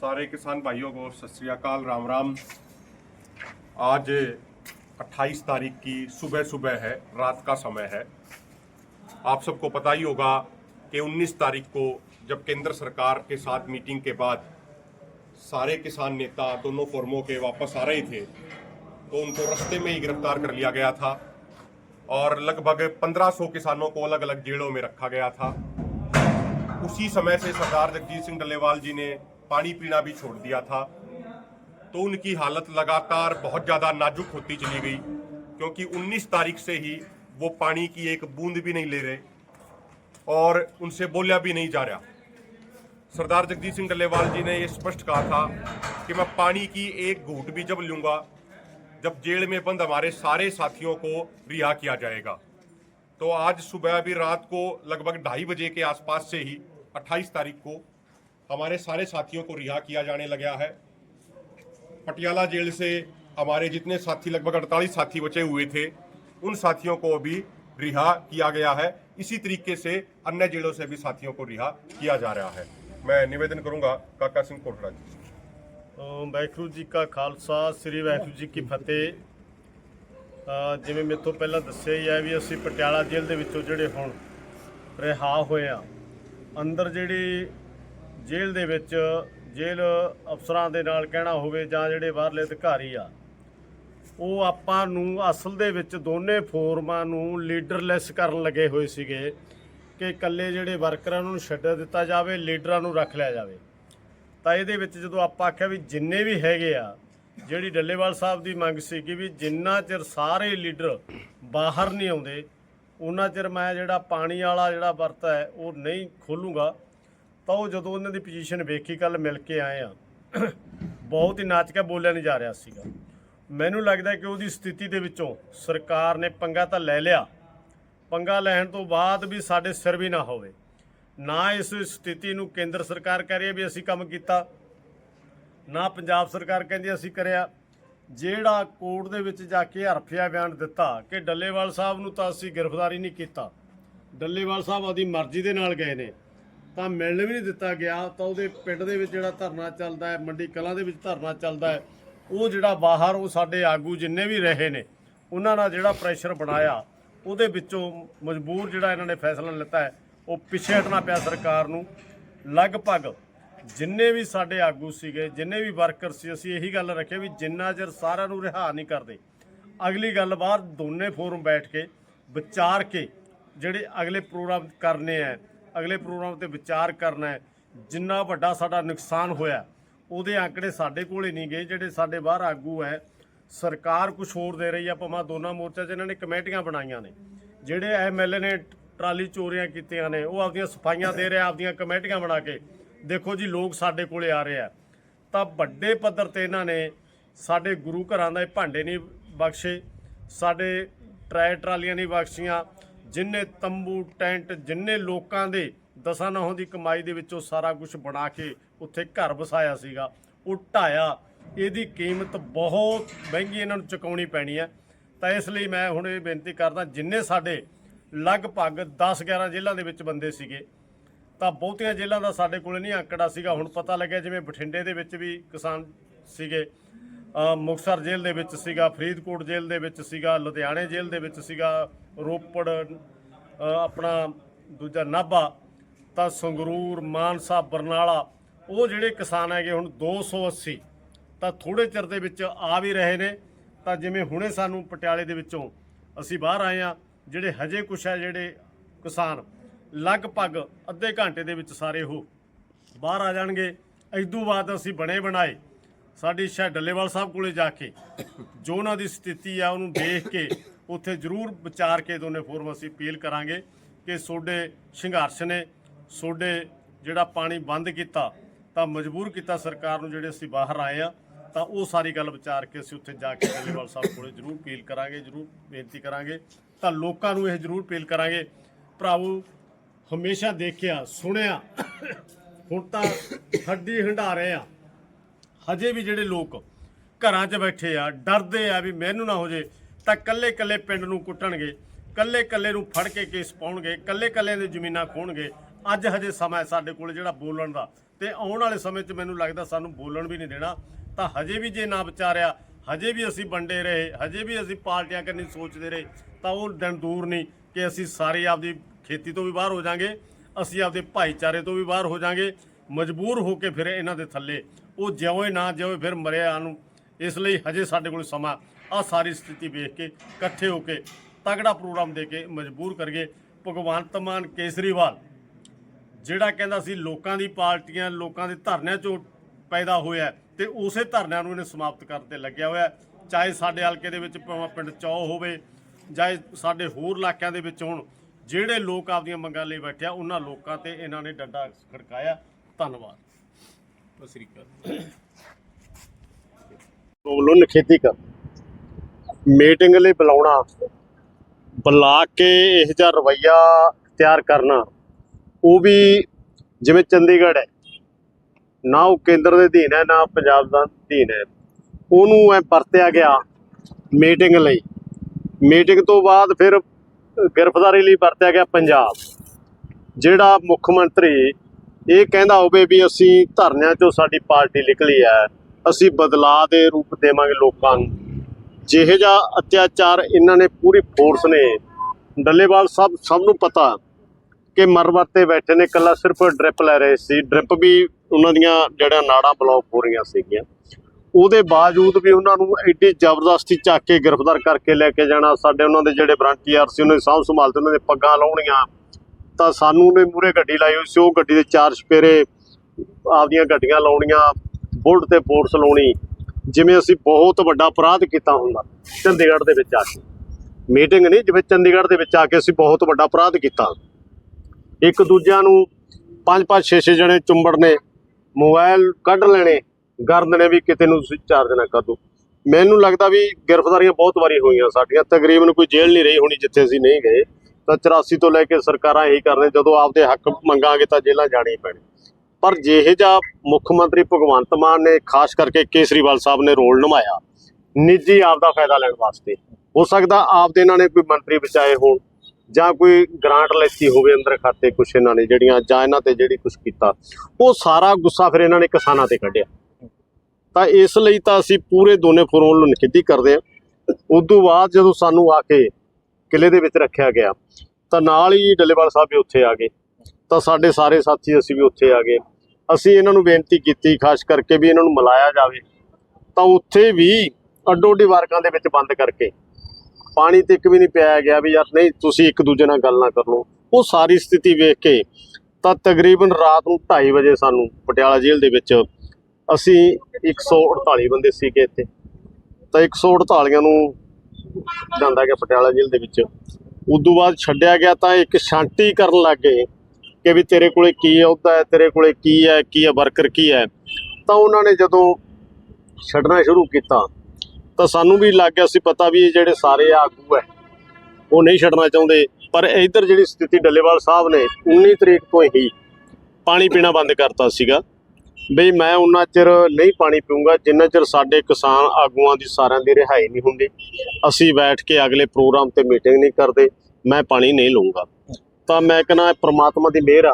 सारे किसान भाइयों को सत श्रीकाल राम राम। आज 28 तारीख की सुबह सुबह है, रात का समय है। आप सबको पता ही होगा कि 19 तारीख को जब केंद्र सरकार के साथ मीटिंग के बाद सारे किसान नेता दोनों फोरमों के वापस आ रहे थे तो उनको रास्ते में ही गिरफ़्तार कर लिया गया था और लगभग 1500 किसानों को अलग अलग जेलों में रखा गया था। उसी समय से सरदार जगजीत सिंह डल्लेवाल जी ने पानी पीना भी छोड़ दिया था। तो उनकी हालत लगातार बहुत ज़्यादा नाजुक होती चली गई, क्योंकि 19 तारीख से ही वो पानी की एक बूंद भी नहीं ले रहे और उनसे बोलिया भी नहीं जा रहा। सरदार जगजीत सिंह डल्लेवाल जी ने ये स्पष्ट कहा था कि मैं पानी की एक घूट भी जब लूँगा, जब जेल में बंद हमारे सारे साथियों को रिहा किया जाएगा। तो आज सुबह अभी रात को लगभग ढाई बजे के आसपास से ही 28 तारीख को हमारे सारे साथियों को रिहा किया जाने लगा है पटियाला जेल से हमारे जितने साथी लगभग 48 साथी बचे हुए थे उन साथियों को अभी रिहा किया गया है इसी तरीके से अन्य जेलों से भी साथियों को रिहा किया जा रहा है मैं निवेदन करूंगा काका सिंह कोटड़ा जी से। ਅ, ਵਾਹਿਗੁਰੂ ਜੀ ਕਾ ਖਾਲਸਾ ਸ੍ਰੀ ਵਾਹਿਗੁਰੂ ਜੀ ਕੀ ਫਤਿਹ ਅ, ਜਿਵੇਂ ਮੇਰੇ ਤੋਂ ਪਹਿਲਾਂ ਦੱਸਿਆ ਹੀ ਹੈ ਵੀ ਅਸੀਂ ਪਟਿਆਲਾ ਜੇਲ੍ਹ ਦੇ ਵਿੱਚੋਂ ਜਿਹੜੇ ਹੁਣ ਰਿਹਾ ਹੋਏ ਆ ਅੰਦਰ ਜਿਹੜੀ ਜੇਲ੍ਹ ਦੇ ਵਿੱਚ ਜੇਲ੍ਹ ਅਫਸਰਾਂ ਦੇ ਨਾਲ ਕਹਿਣਾ ਹੋਵੇ ਜਾਂ ਜਿਹੜੇ ਬਾਹਰਲੇ ਅਧਿਕਾਰੀ ਆ, ਉਹ ਆਪਾਂ ਨੂੰ ਅਸਲ ਦੇ ਵਿੱਚ ਦੋਨੇ ਫੋਰਮਾਂ ਨੂੰ ਲੀਡਰਲੈਸ ਕਰਨ ਲੱਗੇ ਹੋਏ ਸੀਗੇ ਕਿ ਇਕੱਲੇ ਜਿਹੜੇ ਵਰਕਰਾਂ ਨੂੰ ਛੱਡ ਦਿੱਤਾ ਜਾਵੇ, ਲੀਡਰਾਂ ਨੂੰ ਰੱਖ ਲਿਆ ਜਾਵੇ। ਤਾਂ ਇਹਦੇ ਵਿੱਚ ਜਦੋਂ ਆਪਾਂ ਆਖਿਆ ਵੀ ਜਿੰਨੇ ਵੀ ਹੈਗੇ ਆ, ਜਿਹੜੀ ਡੱਲੇਵਾਲ ਸਾਹਿਬ ਦੀ ਮੰਗ ਸੀ ਕਿ ਵੀ ਜਿੰਨਾ ਚਿਰ ਸਾਰੇ ਲੀਡਰ ਬਾਹਰ ਨਹੀਂ ਆਉਂਦੇ, ਉਹਨਾਂ ਚਿਰ ਮੈਂ ਜਿਹੜਾ ਪਾਣੀ ਵਾਲਾ ਜਿਹੜਾ ਵਰਤ ਹੈ, ਉਹ ਨਹੀਂ ਖੋਲੂੰਗਾ। ਤਾਂ ਉਹ ਜਦੋਂ ਉਹਨਾਂ ਦੀ ਪੋਜੀਸ਼ਨ ਵੇਖੀ ਕੱਲ ਮਿਲ ਕੇ ਆਏ ਆ, ਬਹੁਤ ਹੀ ਨਾਚਕਾ ਬੋਲਿਆ ਨਹੀਂ ਜਾ ਰਿਹਾ ਸੀਗਾ। ਮੈਨੂੰ ਲੱਗਦਾ ਕਿ ਉਹਦੀ ਸਥਿਤੀ ਦੇ ਵਿੱਚੋਂ ਸਰਕਾਰ ਨੇ ਪੰਗਾ ਤਾਂ ਲੈ ਲਿਆ। ਪੰਗਾ ਲੈਣ ਤੋਂ ਬਾਅਦ ਵੀ ਸਾਡੇ ਸਿਰ ਵੀ ਨਾ ਹੋਵੇ। ਨਾ ਇਸ ਸਥਿਤੀ ਨੂੰ ਕੇਂਦਰ ਸਰਕਾਰ ਕਹਿ ਰਹੀ ਹੈ ਵੀ ਅਸੀਂ ਕੰਮ ਕੀਤਾ, ਨਾ ਪੰਜਾਬ ਸਰਕਾਰ ਕਹਿੰਦੀ ਅਸੀਂ ਕਰਿਆ। ਜਿਹੜਾ ਕੋਰਟ ਦੇ ਵਿੱਚ ਜਾ ਕੇ ਹਰਫਿਆ ਬਿਆਨ ਦਿੱਤਾ ਕਿ ਡੱਲੇਵਾਲ ਸਾਹਿਬ ਨੂੰ ਤਾਂ ਅਸੀਂ ਗ੍ਰਿਫਤਾਰੀ ਨਹੀਂ ਕੀਤਾ, ਡੱਲੇਵਾਲ ਸਾਹਿਬ ਆਪਦੀ ਮਰਜ਼ੀ ਦੇ ਨਾਲ ਗਏ ਨੇ। ਤਾਂ ਮਿਲਣ ਵੀ ਨਹੀਂ ਦਿੱਤਾ ਗਿਆ, ਤਾਂ ਉਹਦੇ ਪਿੰਡ ਦੇ ਵਿੱਚ ਜਿਹੜਾ ਧਰਨਾ ਚੱਲਦਾ ਹੈ, ਮੰਡੀ ਕਲਾਂ ਦੇ ਵਿੱਚ ਧਰਨਾ ਚੱਲਦਾ ਹੈ, ਉਹ ਜਿਹੜਾ ਬਾਹਰ, ਉਹ ਸਾਡੇ ਆਗੂ ਜਿੰਨੇ ਵੀ ਰਹੇ ਨੇ, ਉਹਨਾਂ ਨਾਲ ਜਿਹੜਾ ਪ੍ਰੈਸ਼ਰ ਬਣਾਇਆ, ਉਹਦੇ ਵਿੱਚੋਂ ਮਜਬੂਰ ਜਿਹੜਾ ਇਹਨਾਂ ਨੇ ਫੈਸਲਾ ਲਿੱਤਾ ਹੈ, ਉਹ ਪਿੱਛੇ ਹਟਣਾ ਪਿਆ ਸਰਕਾਰ ਨੂੰ। ਲਗਭਗ ਜਿੰਨੇ ਵੀ ਸਾਡੇ ਆਗੂ ਸੀਗੇ, ਜਿੰਨੇ ਵੀ ਵਰਕਰ ਸੀ, ਅਸੀਂ ਇਹੀ ਗੱਲ ਰੱਖਿਆ ਵੀ ਜਿੰਨਾ ਚਿਰ ਸਾਰਿਆਂ ਨੂੰ ਰਿਹਾ ਨਹੀਂ ਕਰਦੇ, ਅਗਲੀ ਗੱਲਬਾਤ ਦੋਨੇ ਫੋਰਮ ਬੈਠ ਕੇ ਵਿਚਾਰ ਕੇ ਜਿਹੜੇ ਅਗਲੇ ਪ੍ਰੋਗਰਾਮ ਕਰਨੇ ਆ ਅਗਲੇ ਪ੍ਰੋਗਰਾਮ ਤੇ ਵਿਚਾਰ ਕਰਨਾ ਹੈ, ਜਿੰਨਾ ਵੱਡਾ ਸਾਡਾ ਨੁਕਸਾਨ ਹੋਇਆ, ਉਹਦੇ ਆંકੜੇ ਸਾਡੇ ਕੋਲੇ ਨਹੀਂ ਗਏ, ਜਿਹੜੇ ਸਾਡੇ ਬਾਹਰ ਆਗੂ ਹੈ। ਸਰਕਾਰ ਕੁਝ ਹੋਰ ਦੇ ਰਹੀ ਆ, ਭਾਵੇਂ ਦੋਨਾਂ ਮੋਰਚਾ 'ਚ ਇਹਨਾਂ ਨੇ ਕਮੇਟੀਆਂ ਬਣਾਈਆਂ ਨੇ। ਜਿਹੜੇ ਐਮਐਲਏ ਨੇ ਟਰਾਲੀ ਚੋਰੀਆਂ ਕੀਤੀਆਂ ਨੇ, ਉਹ ਆਪਦੀਆਂ ਸਫਾਈਆਂ ਦੇ ਰਿਹਾ, ਆਪਦੀਆਂ ਕਮੇਟੀਆਂ ਬਣਾ ਕੇ। ਦੇਖੋ ਜੀ, ਲੋਕ ਸਾਡੇ ਕੋਲੇ ਆ ਰਹੇ ਆ। ਤਾਂ ਵੱਡੇ ਪੱਧਰ ਤੇ ਇਹਨਾਂ ਨੇ ਸਾਡੇ ਗੁਰੂ ਘਰਾਂ ਦਾ ਇਹ ਭਾਂਡੇ ਨਹੀਂ ਬਖਸ਼ੇ, ਸਾਡੇ ਟਰੈ ਟਰਾਲੀਆਂ ਨਹੀਂ ਬਖਸ਼ੀਆਂ ਜਿੰਨੇ ਤੰਬੂ ਟੈਂਟ ਜਿੰਨੇ ਲੋਕਾਂ ਦੇ ਦਸਾਂ ਨਹੁੰ ਦੀ ਕਮਾਈ ਦੇ ਵਿੱਚੋਂ ਸਾਰਾ ਕੁਝ ਬਣਾ ਕੇ ਉੱਥੇ ਘਰ ਵਸਾਇਆ ਸੀਗਾ ਉਹ ਢਾਇਆ ਇਹਦੀ ਕੀਮਤ ਬਹੁਤ ਮਹਿੰਗੀ ਇਹਨਾਂ ਨੂੰ ਚੁਕਾਉਣੀ ਪੈਣੀ ਹੈ। ਤਾਂ ਇਸ ਲਈ ਮੈਂ ਹੁਣ ਇਹ ਬੇਨਤੀ ਕਰਦਾ ਜਿੰਨੇ ਸਾਡੇ ਲਗਭਗ 10 11 ਜ਼ਿਲ੍ਹਿਆਂ ਦੇ ਵਿੱਚ ਬੰਦੇ ਸੀਗੇ ਤਾਂ ਬਹੁਤੀਆਂ ਜੇਲ੍ਹਾਂ ਦਾ ਸਾਡੇ ਕੋਲ ਨਹੀਂ ਆંકੜਾ ਸੀਗਾ। ਹੁਣ ਪਤਾ ਲੱਗਿਆ ਜਿਵੇਂ ਬਠਿੰਡੇ ਦੇ ਵਿੱਚ ਵੀ ਕਿਸਾਨ ਸੀਗੇ ਅ, ਮੁਕਤਸਰ ਜੇਲ੍ਹ ਦੇ ਵਿੱਚ ਸੀਗਾ ਫਰੀਦਕੋਟ ਜੇਲ੍ਹ ਦੇ ਵਿੱਚ ਸੀਗਾ ਲੁਧਿਆਣੇ ਜੇਲ੍ਹ ਦੇ ਵਿੱਚ ਸੀਗਾ ਰੋਪੜ ਆਪਣਾ ਦੂਜਾ ਨਾਭਾ, ਤਾਂ ਸੰਗਰੂਰ, ਮਾਨਸਾ, ਬਰਨਾਲਾ, ਉਹ ਜਿਹੜੇ ਕਿਸਾਨ ਹੈਗੇ ਹੁਣ 280 ਤਾਂ ਥੋੜੇ ਚਿਰ ਦੇ ਵਿੱਚ ਆ ਵੀ ਰਹੇ ਨੇ। ਤਾਂ ਜਿਵੇਂ ਹੁਣੇ ਸਾਨੂੰ ਪਟਿਆਲੇ ਦੇ ਵਿੱਚੋਂ ਅਸੀਂ ਬਾਹਰ ਆਏ ਆ ਜਿਹੜੇ ਹਜੇ ਕੁਛ ਹੈ ਜਿਹੜੇ ਕਿਸਾਨ, ਲਗਭਗ ਅੱਧੇ ਘੰਟੇ ਦੇ ਵਿੱਚ ਸਾਰੇ ਉਹ ਬਾਹਰ ਆ ਜਾਣਗੇ। ਇਦੋਂ ਬਾਅਦ ਅਸੀਂ ਬਣੇ ਬਣਾਏ। ਸਾਡੀ ਇੱਛਾ ਡੱਲੇਵਾਲ ਸਾਹਿਬ ਕੋਲੇ ਜਾ ਕੇ ਜੋ ਉਹਨਾਂ ਦੀ ਸਥਿਤੀ ਆ, ਉਹਨੂੰ ਦੇਖ ਕੇ ਉੱਥੇ ਜ਼ਰੂਰ ਵਿਚਾਰ ਕੇ ਦੋਨੇ ਫੋਰਮ ਅਸੀਂ ਅਪੀਲ ਕਰਾਂਗੇ ਕਿ ਤੁਹਾਡੇ ਸੰਘਰਸ਼ ਨੇ ਤੁਹਾਡੇ ਜਿਹੜਾ ਪਾਣੀ ਬੰਦ ਕੀਤਾ, ਤਾਂ ਮਜਬੂਰ ਕੀਤਾ ਸਰਕਾਰ ਨੂੰ ਜਿਹੜੇ ਅਸੀਂ ਬਾਹਰ ਆਏ ਆ, ਤਾਂ ਉਹ ਸਾਰੀ ਗੱਲ ਵਿਚਾਰ ਕੇ ਅਸੀਂ ਉੱਥੇ ਜਾ ਕੇ ਡੱਲੇਵਾਲ ਸਾਹਿਬ ਕੋਲੇ ਜ਼ਰੂਰ ਅਪੀਲ ਕਰਾਂਗੇ, ਜ਼ਰੂਰ ਬੇਨਤੀ ਕਰਾਂਗੇ। ਤਾਂ ਲੋਕਾਂ ਨੂੰ ਇਹ ਜ਼ਰੂਰ ਅਪੀਲ ਕਰਾਂਗੇ, ਭਰਾਵੋ, ਹਮੇਸ਼ਾ ਦੇਖਿਆ, ਸੁਣਿਆ, ਹੁਣ ਤਾਂ ਹੱਡੀ ਹੰਡਾ ਰਹੇ ਆ। ਹਜੇ ਵੀ ਜਿਹੜੇ ਲੋਕ ਘਰਾਂ 'ਚ ਬੈਠੇ ਆ, ਡਰਦੇ ਆ ਵੀ ਮੈਨੂੰ ਨਾ ਹੋ ਜੇ ਤਾਂ ਕੱਲੇ ਕੱਲੇ ਪਿੰਡ ਨੂੰ ਕੁੱਟਣਗੇ, ਕੱਲੇ ਕੱਲੇ ਨੂੰ ਫੜ ਕੇ ਕੇਸ ਪਾਉਣਗੇ, ਕੱਲੇ ਕੱਲੇ ਦੀ ਜ਼ਮੀਨਾਂ ਖੋਣਗੇ ਅੱਜ ਹਜੇ ਸਮਾਂ ਹੈ ਸਾਡੇ ਕੋਲ ਜਿਹੜਾ ਬੋਲਣ ਦਾ ਤੇ ਆਉਣ ਵਾਲੇ ਸਮੇਂ 'ਚ ਮੈਨੂੰ ਲੱਗਦਾ ਸਾਨੂੰ ਬੋਲਣ ਵੀ ਨਹੀਂ ਦੇਣਾ। ਤਾਂ ਹਜੇ ਵੀ ਜੇ ਨਾ ਵਿਚਾਰਿਆ, ਹਜੇ ਵੀ ਅਸੀਂ ਵੰਡੇ ਰਹੇ, ਹਜੇ ਵੀ ਅਸੀਂ ਪਾਰਟੀਆਂ ਕਰਨੀ ਸੋਚਦੇ ਰਹੇ, ਤਾਂ ਉਹ ਦਿਨ ਦੂਰ ਨਹੀਂ ਕਿ ਅਸੀਂ ਸਾਰੇ ਆਪਦੀ ਖੇਤੀ ਤੋਂ ਵੀ ਬਾਹਰ ਹੋ ਜਾਾਂਗੇ, ਅਸੀਂ ਆਪਦੇ ਭਾਈਚਾਰੇ ਤੋਂ ਵੀ ਬਾਹਰ ਹੋ ਜਾਾਂਗੇ, ਮਜਬੂਰ ਹੋ ਕੇ ਫਿਰ ਇਹਨਾਂ ਦੇ ਥੱਲੇ। ਉਹ ਜਿਉਂ ਨਾ ਜਿਉਂ ਫਿਰ ਮਰਿਆ ਨੂੰ। ਇਸ ਲਈ ਹਜੇ ਸਾਡੇ ਕੋਲ ਸਮਾਂ ਆ ਸਾਰੀ ਸਥਿਤੀ ਵੇਖ ਕੇ ਇਕੱਠੇ ਹੋ ਕੇ ਤਗੜਾ ਪ੍ਰੋਗਰਾਮ ਦੇ ਕੇ ਮਜਬੂਰ ਕਰਗੇ। ਭਗਵੰਤ ਮਾਨ ਕੇਸਰੀਵਾਲ ਜਿਹੜਾ ਕਹਿੰਦਾ ਸੀ ਲੋਕਾਂ ਦੀ ਪਾਰਟੀਆਂ ਲੋਕਾਂ ਦੇ ਧਰਨਿਆਂ ਚੋਂ ਪੈਦਾ ਹੋਇਆ ਤੇ ਉਸੇ ਧਰਨਿਆਂ ਨੂੰ ਇਹਨੇ ਸਮਾਪਤ ਕਰਨ ਤੇ ਲੱਗਿਆ ਹੋਇਆ। ਚਾਹੇ ਸਾਡੇ ਹਲਕੇ ਦੇ ਵਿੱਚ ਭਾਵੇਂ ਪਿੰਡ ਚੌ ਹੋਵੇ ਚਾਹੇ ਸਾਡੇ ਹੋਰ ਇਲਾਕਿਆਂ ਦੇ ਵਿੱਚ ਹੁਣ ਜਿਹੜੇ ਲੋਕ ਆਪਦੀਆਂ ਮੰਗਾਂ ਲਈ ਬੈਠੇ ਆ ਉਹਨਾਂ ਲੋਕਾਂ ਤੇ ਇਹਨਾਂ ਨੇ ਡੰਡਾ ਖੜਕਾਇਆ। ਧੰਨਵਾਦ। ਸ੍ਰੀ ਅਕਾਲ। ਵੱਲੋਂ ਨਖੇਤੀ ਕਰ ਮੀਟਿੰਗ ਲਈ ਬੁਲਾਉਣਾ, ਬੁਲਾ ਕੇ ਇਹ ਜਿਹਾ ਰਵਈਆ ਤਿਆਰ ਕਰਨਾ, ਉਹ ਵੀ ਜਿਵੇਂ ਚੰਡੀਗੜ੍ਹ ਹੈ, ਨਾ ਉਹ ਕੇਂਦਰ ਦੇ ਅਧੀਨ ਹੈ, ਨਾ ਪੰਜਾਬ ਦਾ ਅਧੀਨ ਹੈ, ਉਹਨੂੰ ਐ ਵਰਤਿਆ ਗਿਆ ਮੀਟਿੰਗ ਲਈ। ਮੀਟਿੰਗ ਤੋਂ ਬਾਅਦ ਫਿਰ ਗ੍ਰਿਫਤਾਰੀ ਲਈ ਵਰਤਿਆ ਗਿਆ ਪੰਜਾਬ। ਜਿਹੜਾ ਮੁੱਖ ਮੰਤਰੀ ਇਹ ਕਹਿੰਦਾ ਹੋਵੇ ਵੀ ਅਸੀਂ ਧਰਨਿਆਂ ਚੋਂ ਸਾਡੀ ਪਾਰਟੀ ਨਿਕਲੀ ਹੈ, ਅਸੀਂ ਬਦਲਾਅ ਦੇ ਰੂਪ ਦੇਵਾਂਗੇ ਲੋਕਾਂ ਨੂੰ। ਜਿਹੇ ਜਿਹਾ ਅਤਿਆਚਾਰ ਇਹਨਾਂ ਨੇ ਪੂਰੀ ਫੋਰਸ ਨੇ, ਡੱਲੇਵਾਲ ਸਭ ਸਭ ਨੂੰ ਪਤਾ ਕਿ ਮਰਮਤ ਤੇ ਬੈਠੇ ਨੇ ਕੱਲਾ ਸਿਰਫ ਡ੍ਰਿਪ ਲੈ ਰਹੇ ਸੀ ਡ੍ਰਿਪ ਵੀ ਉਹਨਾਂ ਦੀਆਂ ਜਿਹੜਾ ਨਾੜਾਂ ਬਲੌਕ ਹੋ ਰਹੀਆਂ ਸੀਗੀਆਂ। ਉਹਦੇ ਬਾਵਜੂਦ ਵੀ ਉਹਨਾਂ ਨੂੰ ਐਡੀ ਜ਼ਬਰਦਸਤੀ ਚੱਕ ਕੇ ਗ੍ਰਿਫਤਾਰ ਕਰਕੇ ਲੈ ਕੇ ਜਾਣਾ, ਸਾਡੇ ਉਹਨਾਂ ਦੇ ਜਿਹੜੇ ਵਰੰਟੀਅਰ ਸੀ ਉਹਨਾਂ ਦੀ ਸਾਂਭ ਸੰਭਾਲ ਤੇ ਉਹਨਾਂ ਦੇ ਪੱਗਾਂ ਲਾਉਣੀਆਂ, ਤਾਂ ਸਾਨੂੰ ਨੇ ਮੂਰੇ ਗੱਡੀ ਲਾਈ ਹੋਈ ਸੀ, ਉਹ ਗੱਡੀ ਦੇ ਚਾਰ ਸਪੇਰੇ ਆਪਦੀਆਂ ਗੱਡੀਆਂ ਲਾਉਣੀਆਂ, ਬੁਲਟ ਤੇ ਫੋਰਸ ਲਾਉਣੀ। ਜਿਵੇਂ ਅਸੀਂ ਬਹੁਤ ਵੱਡਾ ਅਪਰਾਧ ਕੀਤਾ ਹੁੰਦਾ ਚੰਡੀਗੜ੍ਹ ਦੇ ਵਿੱਚ ਆ ਕੇ। ਮੀਟਿੰਗ ਨਹੀਂ, ਜਿਵੇਂ ਚੰਡੀਗੜ੍ਹ ਦੇ ਵਿੱਚ ਆ ਕੇ ਅਸੀਂ ਬਹੁਤ ਵੱਡਾ ਅਪਰਾਧ ਕੀਤਾ। ਇੱਕ ਦੂਜਿਆਂ ਨੂੰ ਪੰਜ ਪੰਜ, ਛੇ ਛੇ ਜਣੇ ਚੁੰਬੜਨੇ ਮੋਬਾਈਲ ਕੱਢ ਲੈਣੇ ਗਰਦਨੇ ਵੀ ਕਿਤੇ ਨੂੰ ਤੁਸੀਂ ਚਾਰਜ ਨਾ ਕਰ ਦੋ ਮੈਨੂੰ ਲੱਗਦਾ ਵੀ ਗ੍ਰਿਫਤਾਰੀਆਂ ਬਹੁਤ ਵਾਰੀ ਹੋਈਆਂ ਸਾਡੀਆਂ, ਤਕਰੀਬਨ ਕੋਈ ਜੇਲ੍ਹ ਨਹੀਂ ਰਹੀ ਹੋਣੀ ਜਿੱਥੇ ਅਸੀਂ ਨਹੀਂ ਗਏ। ਤਾਂ 84 ਤੋਂ ਲੈ ਕੇ ਸਰਕਾਰਾਂ ਇਹੀ ਕਰ ਰਹੀਆਂ ਜਦੋਂ ਆਪਦੇ ਹੱਕ ਮੰਗਾਂਗੇ ਤਾਂ ਜੇਲ੍ਹਾਂ ਜਾਣੀ ਪੈਣੀ ਪਰ ਜਿਹੇ ਜਿਹਾ ਮੁੱਖ ਮੰਤਰੀ ਭਗਵੰਤ ਮਾਨ ਨੇ ਖਾਸ ਕਰਕੇ ਕੇਸਰੀਵਾਲ ਸਾਹਿਬ ਨੇ ਰੋਲ ਨਿਭਾਇਆ, ਨਿੱਜੀ ਆਪ ਦਾ ਫਾਇਦਾ ਲੈਣ ਵਾਸਤੇ। ਹੋ ਸਕਦਾ ਆਪ ਦੇ ਇਹਨਾਂ ਨੇ ਕੋਈ ਮੰਤਰੀ ਬਚਾਏ ਹੋਣ ਜਾਂ ਕੋਈ ਗ੍ਰਾਂਟ ਲੈਤੀ ਹੋਵੇ ਅੰਦਰ ਖਾਤੇ ਕੁਛ ਇਹਨਾਂ ਨੇ ਜਿਹੜੀਆਂ ਜਾਂ ਇਹਨਾਂ ਤੇ ਜਿਹੜੀ ਕੁਛ ਕੀਤਾ, ਉਹ ਸਾਰਾ ਗੁੱਸਾ ਫਿਰ ਇਹਨਾਂ ਨੇ ਕਿਸਾਨਾਂ ਤੇ ਕੱਢਿਆ। ਤਾਂ ਇਸ ਲਈ ਤਾਂ ਅਸੀਂ ਪੂਰੇ ਦੋਨੇ ਫੋਰਮ ਨੂੰ ਨਿਖੇਧੀ ਕਰਦੇ ਹਾਂ। ਉਦੋਂ ਬਾਅਦ ਜਦੋਂ ਸਾਨੂੰ ਆ ਕੇ ਕਿਲੇ ਦੇ ਵਿੱਚ ਰੱਖਿਆ ਗਿਆ, ਤਾਂ ਨਾਲ ਹੀ ਡੱਲੇਵਾਲ ਸਾਹਿਬ ਵੀ ਉੱਥੇ ਆ ਗਏ। ਤਾਂ ਸਾਡੇ ਸਾਰੇ ਸਾਥੀ ਅਸੀਂ ਵੀ ਉੱਥੇ ਆ ਗਏ। ਅਸੀਂ ਇਹਨਾਂ ਨੂੰ ਬੇਨਤੀ ਕੀਤੀ, ਖਾਸ ਕਰਕੇ ਵੀ ਇਹਨਾਂ ਨੂੰ ਮਿਲਾਇਆ ਜਾਵੇ। ਤਾਂ ਉੱਥੇ ਵੀ ਅੱਡੋ ਅੱਡੀ ਵਾਰਕਾਂ ਦੇ ਵਿੱਚ ਬੰਦ ਕਰਕੇ ਪਾਣੀ ਤੇ ਇੱਕ ਵੀ ਨਹੀਂ ਪਿਆ ਗਿਆ ਵੀ ਯਾਰ ਨਹੀਂ, ਤੁਸੀਂ ਇੱਕ ਦੂਜੇ ਨਾਲ ਗੱਲ ਨਾ ਕਰ ਲਓ। ਉਹ ਸਾਰੀ ਸਥਿਤੀ ਵੇਖ ਕੇ ਤਾਂ ਤਕਰੀਬਨ ਰਾਤ ਨੂੰ 2:30 ਵਜੇ ਸਾਨੂੰ ਪਟਿਆਲਾ ਜੇਲ੍ਹ ਦੇ ਵਿੱਚ ਅਸੀਂ 148 ਬੰਦੇ ਸੀਗੇ ਇੱਥੇ। ਤਾਂ 148 ਨੂੰ ਜਾਂਦਾ ਗਿਆ ਪਟਿਆਲਾ ਜੇਲ੍ਹ ਦੇ ਵਿੱਚ। ਉਦੋਂ ਬਾਅਦ ਛੱਡਿਆ ਗਿਆ ਤਾਂ ਇੱਕ ਸ਼ਾਂਤੀ ਕਰਨ ਲੱਗ ਗਏ। ਕਿ ਵੀ ਤੇਰੇ ਕੋਲੇ ਕੀ ਅਹੁਦਾ ਹੈ, ਤੇਰੇ ਕੋਲੇ ਕੀ ਹੈ ਕੀ ਹੈ ਵਰਕਰ ਕੀ ਹੈ। ਤਾਂ ਉਹਨਾਂ ਨੇ ਜਦੋਂ ਛੱਡਣਾ ਸ਼ੁਰੂ ਕੀਤਾ, ਤਾਂ ਸਾਨੂੰ ਵੀ ਲੱਗ ਗਿਆ ਸੀ ਪਤਾ ਵੀ ਇਹ ਜਿਹੜੇ ਸਾਰੇ ਆਗੂ ਹੈ, ਉਹ ਨਹੀਂ ਛੱਡਣਾ ਚਾਹੁੰਦੇ। ਪਰ ਇੱਧਰ ਜਿਹੜੀ ਸਥਿਤੀ ਡੱਲੇਵਾਲ ਸਾਹਿਬ ਨੇ 19 ਤਰੀਕ ਤੋਂ ਹੀ ਪਾਣੀ ਪੀਣਾ ਬੰਦ ਕਰਤਾ ਸੀਗਾ। ਬਈ ਮੈਂ ਉਹਨਾਂ ਚਿਰ ਨਹੀਂ ਪਾਣੀ ਪੀਊਂਗਾ, ਜਿੰਨਾ ਚਿਰ ਸਾਡੇ ਕਿਸਾਨ ਆਗੂਆਂ ਦੀ ਸਾਰਿਆਂ ਦੀ ਰਿਹਾਈ ਨਹੀਂ ਹੁੰਦੀ। ਅਸੀਂ ਬੈਠ ਕੇ ਅਗਲੇ ਪ੍ਰੋਗਰਾਮ ਤੇ ਮੀਟਿੰਗ ਨਹੀਂ ਕਰਦੇ, ਮੈਂ ਪਾਣੀ ਨਹੀਂ ਲਊਂਗਾ। ਤਾਂ ਮੈਂ ਕਹਿੰਦਾ ਪ੍ਰਮਾਤਮਾ ਦੀ ਮਿਹਰ ਆ।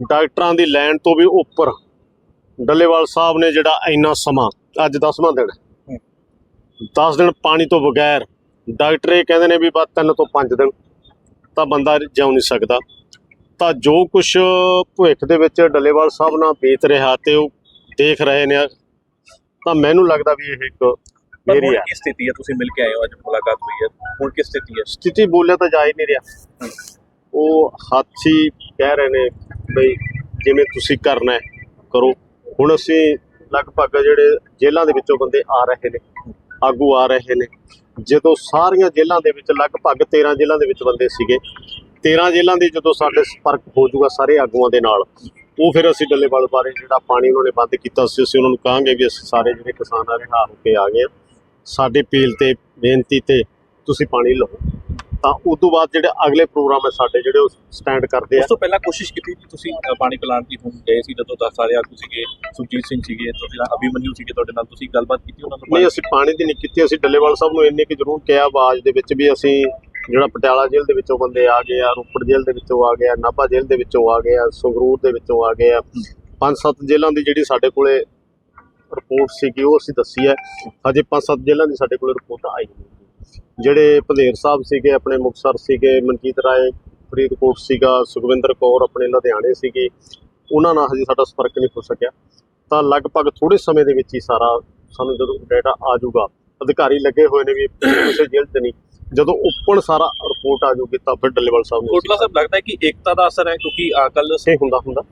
ਡਾਕਟਰਾਂ ਦੀ ਲਾਈਨ ਤੋਂ ਵੀ ਉੱਪਰ ਡੱਲੇਵਾਲ ਸਾਹਿਬ ਨੇ ਜਿਹੜਾ ਇੰਨਾ ਸਮਾਂ ਅੱਜ 10ਵਾਂ ਦਿਨ। 10 ਦਿਨ ਪਾਣੀ ਤੋਂ ਬਗੈਰ ਡਾਕਟਰ ਇਹ ਕਹਿੰਦੇ ਨੇ ਵੀ ਬਸ 3 ਤੋਂ 5 ਦਿਨ ਤਾਂ ਬੰਦਾ ਜਿਉ ਨਹੀਂ ਸਕਦਾ। ਤਾਂ ਜੋ ਕੁਝ ਭਵਿੱਖ ਦੇ ਵਿੱਚ ਡੱਲੇਵਾਲ ਸਾਹਿਬ ਨਾਲ ਬੀਤ ਰਿਹਾ ਤੇ ਉਹ ਦੇਖ ਰਹੇ ਨੇ ਤਾਂ ਮੈਨੂੰ ਲੱਗਦਾ ਵੀ ਇਹ ਇੱਕ ਮੇਰੀ ਕੀ ਸਥਿਤੀ ਹੈ? ਤੁਸੀਂ ਮਿਲ ਕੇ ਆਏ ਹੋ ਅੱਜ ਮੁਲਾਕਾਤ ਹੋਈ ਹੈ। ਹੁਣ ਕੀ ਸਥਿਤੀ ਹੈ? ਸਥਿਤੀ ਬੋਲਿਆ ਤਾਂ ਜਾ ਹੀ ਨਹੀਂ ਰਿਹਾ। ਉਹ ਹਾਥੀ ਕਹਿ ਰਹੇ ਨੇ ਬਈ ਜਿਵੇਂ ਤੁਸੀਂ ਕਰਨਾ ਕਰੋ। ਹੁਣ ਅਸੀਂ ਲਗਭਗ ਜਿਹੜੇ ਜੇਲ੍ਹਾਂ ਦੇ ਵਿੱਚੋਂ ਬੰਦੇ ਆ ਰਹੇ ਨੇ, ਆਗੂ ਆ ਰਹੇ ਨੇ। ਜਦੋਂ ਸਾਰੀਆਂ ਜੇਲ੍ਹਾਂ ਦੇ ਵਿੱਚ ਲਗਭਗ 13 ਜੇਲ੍ਹਾਂ ਦੇ ਵਿੱਚ ਬੰਦੇ ਸੀਗੇ 13 ਜੇਲ੍ਹਾਂ ਦੇ ਜਦੋਂ ਸਾਡੇ ਸੰਪਰਕ ਹੋ ਜਾਊਗਾ ਸਾਰੇ ਆਗੂਆਂ ਦੇ ਨਾਲ, ਉਹ ਫਿਰ ਅਸੀਂ ਡੱਲੇਵਾਲ ਬਾਰੇ ਜਿਹੜਾ ਪਾਣੀ ਉਹਨਾਂ ਨੇ ਬੰਦ ਕੀਤਾ ਸੀ, ਅਸੀਂ ਉਹਨਾਂ ਨੂੰ ਕਹਾਂਗੇ ਵੀ ਅਸੀਂ ਸਾਰੇ ਜਿਹੜੇ ਕਿਸਾਨ ਆ ਰਿਹਾ ਹੋ ਕੇ ਆ ਗਏ ਆ। ਸਾਡੇ ਪੀਲ ਤੇ, ਬੇਨਤੀ ਤੇ ਤੁਸੀਂ ਪਾਣੀ ਲਓ। ਤਾਂ ਉਸ ਤੋਂ ਬਾਅਦ ਜਿਹੜੇ ਅਗਲੇ ਪ੍ਰੋਗਰਾਮ ਹੈ ਸਾਡੇ ਜਿਹੜੇ ਉਹ ਸਟੈਂਡ ਕਰਦੇ ਆ। ਉਸ ਤੋਂ ਪਹਿਲਾਂ ਕੋਸ਼ਿਸ਼ ਕੀਤੀ ਕਿ ਤੁਸੀਂ ਪਾਣੀ ਪਿਲਾਉਣ ਦੀ ਹੁਣ ਗਏ ਸੀ ਜਦੋਂ ਦਸ ਸਾਰੇ ਆਗੂ ਸੀਗੇ ਸੁਖਜੀਤ ਸਿੰਘ ਸੀਗੇ ਤੁਸੀਂ ਅਭਿਮਨਿਊ ਸੀਗੇ ਤੁਹਾਡੇ ਨਾਲ ਤੁਸੀਂ ਗੱਲਬਾਤ ਕੀਤੀ ਉਹਨਾਂ ਨਾਲ ਨਹੀਂ ਅਸੀਂ ਪਾਣੀ ਦੀ ਨਹੀਂ ਕੀਤੀ ਅਸੀਂ ਡੱਲੇਵਾਲ ਸਾਹਿਬ ਨੂੰ ਇੰਨੇ ਕਿ ਜ਼ਰੂਰ ਕਿਹਾ ਆਵਾਜ਼ ਦੇ ਵਿੱਚ ਵੀ ਅਸੀਂ ਜਿਹੜਾ ਪਟਿਆਲਾ ਜੇਲ੍ਹ ਦੇ ਵਿੱਚੋਂ ਬੰਦੇ ਆ ਗਏ ਆ ਰੋਪੜ ਜੇਲ੍ਹ ਦੇ ਵਿੱਚੋਂ ਆ ਗਏ ਆ ਨਾਭਾ ਜੇਲ੍ਹ ਦੇ ਵਿੱਚੋਂ ਆ ਗਏ ਆ ਸੰਗਰੂਰ ਦੇ ਵਿੱਚੋਂ ਆ ਗਏ ਆ। ਪੰਜ ਸੱਤ ਜੇਲ੍ਹਾਂ ਦੀ ਜਿਹੜੀ ਸਾਡੇ ਕੋਲੇ ਰਿਪੋਰਟ ਸੀਗੀ ਉਹ ਅਸੀਂ ਦੱਸੀ ਹੈ। ਹਜੇ ਪੰਜ ਸੱਤ ਜੇਲ੍ਹਾਂ ਦੀ ਸਾਡੇ ਕੋਲੇ ਰਿਪੋਰਟ ਆਈ ਨਹੀਂ। ਜਿਹੜੇ ਭੰਦੇਰ ਸਾਹਿਬ ਸੀਗੇ ਆਪਣੇ ਮੁਕਤਸਰ ਸੀਗੇ ਮਨਜੀਤ ਰਾਏ ਫਰੀਦਕੋਟ ਸੀਗਾ ਸੁਖਵਿੰਦਰ ਕੌਰ ਆਪਣੇ ਲੁਧਿਆਣੇ ਸੀਗੇ ਉਹਨਾਂ ਨਾਲ ਹਜੇ ਸਾਡਾ ਸੰਪਰਕ ਨਹੀਂ ਹੋ ਸਕਿਆ। ਤਾਂ ਲਗਭਗ ਥੋੜੇ ਸਮੇਂ ਦੇ ਵਿੱਚ ਹੀ ਸਾਰਾ ਸਾਨੂੰ ਜਦੋਂ ਡਾਟਾ ਆ ਜਾਊਗਾ ਅਧਿਕਾਰੀ ਲੱਗੇ ਹੋਏ ਨੇ ਵੀ ਕਿਸੇ ਜੇਲ੍ਹ 'ਚ ਨਹੀਂ। ਜਦੋਂ ਓਪਨ ਸਾਰਾ ਰਿਪੋਰਟ ਆ ਜਾਊਗੀ ਤਾਂ ਫਿਰ ਡੱਲੇਵਾਲ ਸਾਹਿਬ ਨੂੰ ਕੋਟਲਾ ਸਾਹਿਬ ਲੱਗਦਾ ਹੈ ਕਿ ਏਕਤਾ ਦਾ ਅਸਰ ਹੈ ਕਿਉਂਕਿ ਕੱਲ ਇਹ ਹੁੰਦਾ ਹੁੰਦਾ।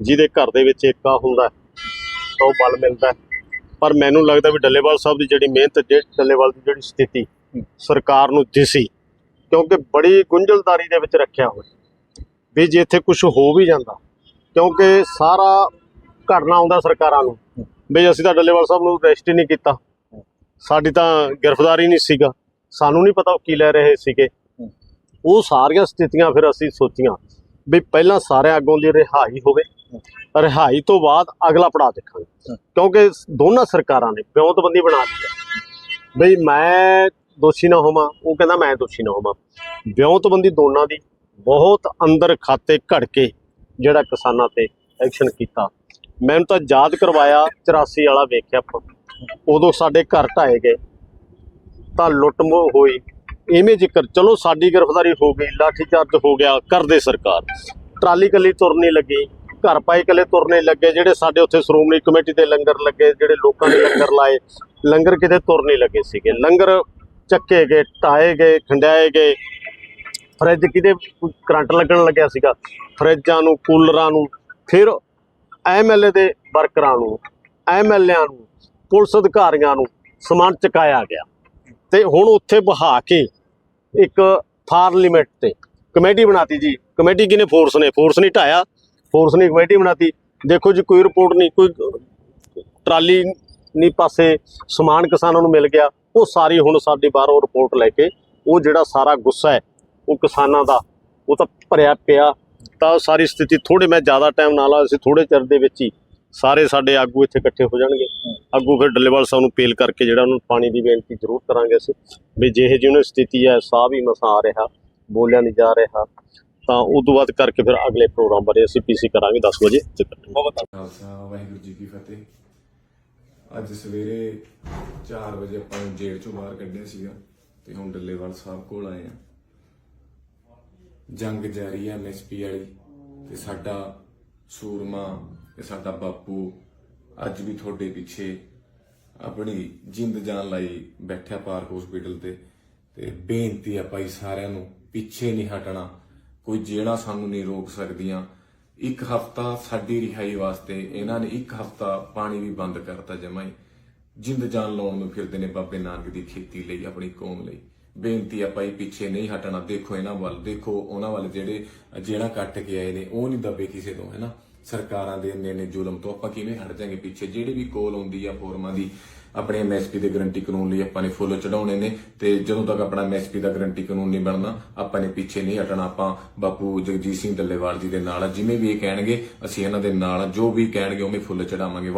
ਜਿਹਦੇ ਘਰ ਦੇ ਵਿੱਚ ਏਕਾ ਹੁੰਦਾ ਤਾਂ ਉਹ ਬਲ ਮਿਲਦਾ ਹੈ। ਪਰ ਮੈਨੂੰ ਲੱਗਦਾ ਵੀ ਡੱਲੇਵਾਲ ਸਾਹਿਬ ਦੀ ਜਿਹੜੀ ਮਿਹਨਤ, ਜੇ ਡੱਲੇਵਾਲ ਦੀ ਜਿਹੜੀ ਸਥਿਤੀ ਸਰਕਾਰ ਨੂੰ ਦਿਸੀ, ਕਿਉਂਕਿ ਬੜੀ ਗੁੰਝਲਦਾਰੀ ਦੇ ਵਿੱਚ ਰੱਖਿਆ ਹੋਇਆ। ਵੀ ਜੇ ਇੱਥੇ ਕੁਝ ਹੋ ਵੀ ਜਾਂਦਾ, ਕਿਉਂਕਿ ਸਾਰਾ ਘਟਨਾ ਆਉਂਦਾ ਸਰਕਾਰਾਂ ਨੂੰ। ਵੀ ਅਸੀਂ ਤਾਂ ਡੱਲੇਵਾਲ ਸਾਹਿਬ ਨੂੰ ਅਰੈਸਟ ਹੀ ਨਹੀਂ ਕੀਤਾ। ਸਾਡੀ ਤਾਂ ਗ੍ਰਿਫਤਾਰੀ ਨਹੀਂ ਸੀਗਾ। ਸਾਨੂੰ ਨਹੀਂ ਪਤਾ ਉਹ ਕੀ ਲੈ ਰਹੇ ਸੀਗੇ। ਉਹ ਸਾਰੀਆਂ ਸਥਿਤੀਆਂ ਫਿਰ ਅਸੀਂ ਸੋਚੀਆਂ ਵੀ ਪਹਿਲਾਂ ਸਾਰਿਆਂ ਅੱਗੋਂ ਦੀ ਰਿਹਾਈ ਹੋਵੇ। ਰਿਹਾਈ ਤੋਂ ਬਾਅਦ ਅਗਲਾ ਪੜਾਅ ਦੇਖਾਂਗੇ। ਕਿਉਂਕਿ ਦੋਨਾਂ ਸਰਕਾਰਾਂ ਨੇ ਵਿਉਂਤਬੰਦੀ ਬਣਾ ਲਈ ਹੈ। ਬਈ ਮੈਂ ਦੋਸ਼ੀ ਨਾ ਹੋਵਾਂ ਉਹ ਕਹਿੰਦਾ ਮੈਂ ਦੋਸ਼ੀ ਨਾ ਹੋਵਾਂ। ਵਿਉਂਤਬੰਦੀ ਦੋਨਾਂ ਦੀ ਬਹੁਤ ਅੰਦਰ ਖਾਤੇ ਘੜ ਕੇ ਜਿਹੜਾ ਕਿਸਾਨਾਂ ਤੇ ਐਕਸ਼ਨ ਕੀਤਾ। ਮੈਨੂੰ ਤਾਂ ਯਾਦ ਕਰਵਾਇਆ 84 ਵਾਲਾ ਵੇਖਿਆ ਉਦੋਂ ਸਾਡੇ ਘਰ ਢਾਏ ਗਏ। ਤਾਂ ਲੁੱਟ ਮੋਹ ਹੋਈ। ਇਵੇਂ ਜ਼ਿਕਰ ਚਲੋ ਸਾਡੀ ਗ੍ਰਿਫਤਾਰੀ ਹੋ ਗਈ ਲਾਠੀ ਚਾਰਜ ਹੋ ਗਿਆ ਕਰਦੇ ਸਰਕਾਰ। ਟਰਾਲੀ ਕੱਲੀ ਤੁਰਨੀ ਲੱਗੀ। ਘਰ ਪਾਈ ਕੱਲੇ ਤੁਰਨੇ ਲੱਗੇ, ਜਿਹੜੇ ਸਾਡੇ ਉੱਥੇ ਸ਼੍ਰੋਮਣੀ ਕਮੇਟੀ ਦੇ ਲੰਗਰ ਲੱਗੇ, ਜਿਹੜੇ ਲੋਕਾਂ ਨੇ ਲੰਗਰ ਲਾਏ, ਲੰਗਰ ਕਿਤੇ ਤੁਰਨੇ ਲੱਗੇ ਸੀਗੇ। ਲੰਗਰ ਚੱਕੇ ਗਏ ਢਾਏ ਗਏ, ਖੰਡਾਏ ਗਏ। ਫਰਿੱਜ ਕਿਤੇ ਕਰੰਟ ਲੱਗਣ ਲੱਗਿਆ ਸੀਗਾ? ਫਰਿੱਜਾਂ ਨੂੰ, ਕੂਲਰਾਂ ਨੂੰ, ਫਿਰ ਐਮਐਲਏ ਦੇ ਵਰਕਰਾਂ ਨੂੰ ਐਮਐਲਏਆਂ ਨੂੰ, ਪੁਲਿਸ ਅਧਿਕਾਰੀਆਂ ਨੂੰ ਸਮਾਨ ਚੁਕਾਇਆ ਗਿਆ। ਤੇ ਹੁਣ ਉੱਥੇ ਬਹਾ ਕੇ ਇੱਕ ਪਾਰਲੀਮੈਂਟ ਤੇ ਕਮੇਟੀ ਬਣਾਤੀ ਜੀ। ਕਮੇਟੀ ਕਿਨੇ ਫੋਰਸ ਨੇ। ਫੋਰਸ ਨਹੀਂ ਢਾਇਆ ਫੋਰਸ ਨੇ ਕਮੇਟੀ ਬਣਾਤੀ। ਦੇਖੋ ਜੀ, ਕੋਈ ਰਿਪੋਰਟ ਨਹੀਂ, ਕੋਈ ਟਰਾਲੀ ਨਹੀਂ ਪਾਸੇ ਸਮਾਨ ਕਿਸਾਨਾਂ ਨੂੰ ਮਿਲ ਗਿਆ। ਉਹ ਸਾਰੀ ਹੁਣ ਸਾਡੀ ਬਾਹਰੋਂ ਰਿਪੋਰਟ ਲੈ ਕੇ ਉਹ ਜਿਹੜਾ ਸਾਰਾ ਗੁੱਸਾ ਹੈ, ਉਹ ਕਿਸਾਨਾਂ ਦਾ, ਉਹ ਤਾਂ ਭਰਿਆ ਪਿਆ। ਤਾਂ ਉਹ ਸਾਰੀ ਸਥਿਤੀ ਥੋੜੇ ਮੈਂ ਜ਼ਿਆਦਾ ਟਾਈਮ ਨਾਲ ਲਾ ਅਸੀਂ ਥੋੜੇ ਚਿਰ ਦੇ ਵਿੱਚ ਹੀ ਸਾਰੇ ਸਾਡੇ ਆਗੂ ਇੱਥੇ ਇਕੱਠੇ ਹੋ ਜਾਣਗੇ। ਆਗੂ ਫਿਰ ਡੱਲੇਵਾਲ ਸਾਹਿਬ ਨੂੰ ਪੇਲ ਕਰਕੇ ਜਿਹੜਾ ਉਹਨਾਂ ਨੂੰ ਪਾਣੀ ਦੀ ਬੇਨਤੀ ਜ਼ਰੂਰ ਕਰਾਂਗੇ ਅਸੀਂ ਵੀ ਜਿਹੇ ਜਿਹੀ ਸਥਿਤੀ ਹੈ, ਸਾਹ ਵੀ ਮਸਾਂ ਆ ਰਿਹਾ, ਬੋਲਿਆ ਨਹੀਂ ਜਾ ਰਿਹਾ। ਤਾਂ ਉਸ ਤੋਂ ਬਾਅਦ ਕਰਕੇ ਫਿਰ ਅਗਲੇ ਪ੍ਰੋਗਰਾਮ ਬਾਰੇ ਅਸੀਂ ਪੀਸੀ ਕਰਾਂਗੇ 10 ਵਜੇ। ਬਹੁਤ ਵਾਹਿਗੁਰੂ ਜੀ ਕੀ ਫਤਿਹ। ਅੱਜ ਸਵੇਰੇ 4 ਵਜੇ ਆਪਾਂ ਨੂੰ ਜੇਲ੍ਹ ਚੋਂ ਬਾਹਰ ਕੱਢਿਆ ਸੀਗਾ ਤੇ ਹੁਣ ਡੱਲੇਵਾਲ ਸਾਹਿਬ ਕੋਲ ਆਏ ਆ। ਜੰਗ ਜਾਰੀ ਹੈ ਐਮਐਸਪੀ ਵਾਲੀ ਤੇ ਸਾਡਾ ਸੂਰਮਾ ਤੇ ਸਾਡਾ ਬਾਪੂ ਅੱਜ ਵੀ ਤੁਹਾਡੇ ਪਿੱਛੇ ਆਪਣੀ ਜਿੰਦ ਜਾਨ ਲਈ ਬੈਠਿਆ ਪਾਰਕ ਹਸਪੀਟਲ ਤੇ ਤੇ ਬੇਨਤੀ ਆ ਭਾਈ ਸਾਰਿਆਂ ਨੂੰ ਪਿੱਛੇ ਨਹੀਂ ਹਟਣਾ। ਕੋਈ ਜਿਹੜਾ ਸਾਨੂੰ ਨਹੀਂ ਰੋਕ ਸਕਦੀਆਂ। ਇੱਕ ਹਫਤਾ ਸਾਡੀ ਰਿਹਾਈ ਵਾਸਤੇ ਇਹਨਾਂ ਨੇ ਇੱਕ ਹਫਤਾ ਪਾਣੀ ਵੀ ਬੰਦ ਕਰਤਾ ਜਮਾਈ ਜਿੰਦ ਜਾਨ ਲਾਉਣ ਨੂੰ ਫਿਰਦੇ ਨੇ ਬਾਬੇ ਨਾਨਕ ਦੀ ਖੇਤੀ ਲਈ, ਆਪਣੀ ਕੌਮ ਲਈ। ਬੇਨਤੀ ਆ ਭਾਈ, ਪਿੱਛੇ ਨਹੀਂ ਹਟਣਾ। ਦੇਖੋ ਇਹਨਾਂ ਵੱਲ, ਦੇਖੋ ਉਹਨਾਂ ਵੱਲ ਜਿਹੜੇ ਜਿਹੜਾ ਕੱਟ ਕੇ ਆਏ ਨੇ, ਉਹ ਨਹੀਂ ਦੱਬੇ ਕਿਸੇ ਤੋਂ ਹੈਨਾ ਸਰਕਾਰਾਂ ਦੇ ਇੰਨੇ ਨੇ ਜ਼ੁਲਮ ਤੋਂ ਆਪਾਂ ਕਿਵੇਂ ਹਟ ਜਾਾਂਗੇ ਪਿੱਛੇ? ਜਿਹੜੀ ਵੀ ਕੋਲ ਆਉਂਦੀ ਆ ਫੋਰਮਾਂ ਦੀ ਆਪਣੇ ਐਮਐਸਪੀ ਦੇ ਗਰੰਟੀ ਕਾਨੂੰਨ ਲਈ ਆਪਾਂ ਨੇ ਫੁੱਲ ਚੜਾਉਣੇ ਨੇ ਤੇ ਜਦੋਂ ਤੱਕ ਆਪਣਾ ਐਮਐਸਪੀ ਦਾ ਗਰੰਟੀ ਕਾਨੂੰਨ ਨਹੀਂ ਬਣਨਾ ਆਪਾਂ ਨੇ ਪਿੱਛੇ ਨਹੀਂ ਹਟਣਾ। ਆਪਾਂ ਬਾਪੂ ਜਗਜੀਤ ਸਿੰਘ ਡੱਲੇਵਾਲ ਜੀ ਦੇ ਨਾਲ ਜਿਵੇਂ ਵੀ ਇਹ ਕਹਿਣਗੇ, ਅਸੀਂ ਇਹਨਾਂ ਦੇ ਨਾਲ ਜੋ ਵੀ ਕਹਿਣਗੇ ਉਵੇਂ ਫੁੱਲ ਚੜਾਵਾਂਗੇ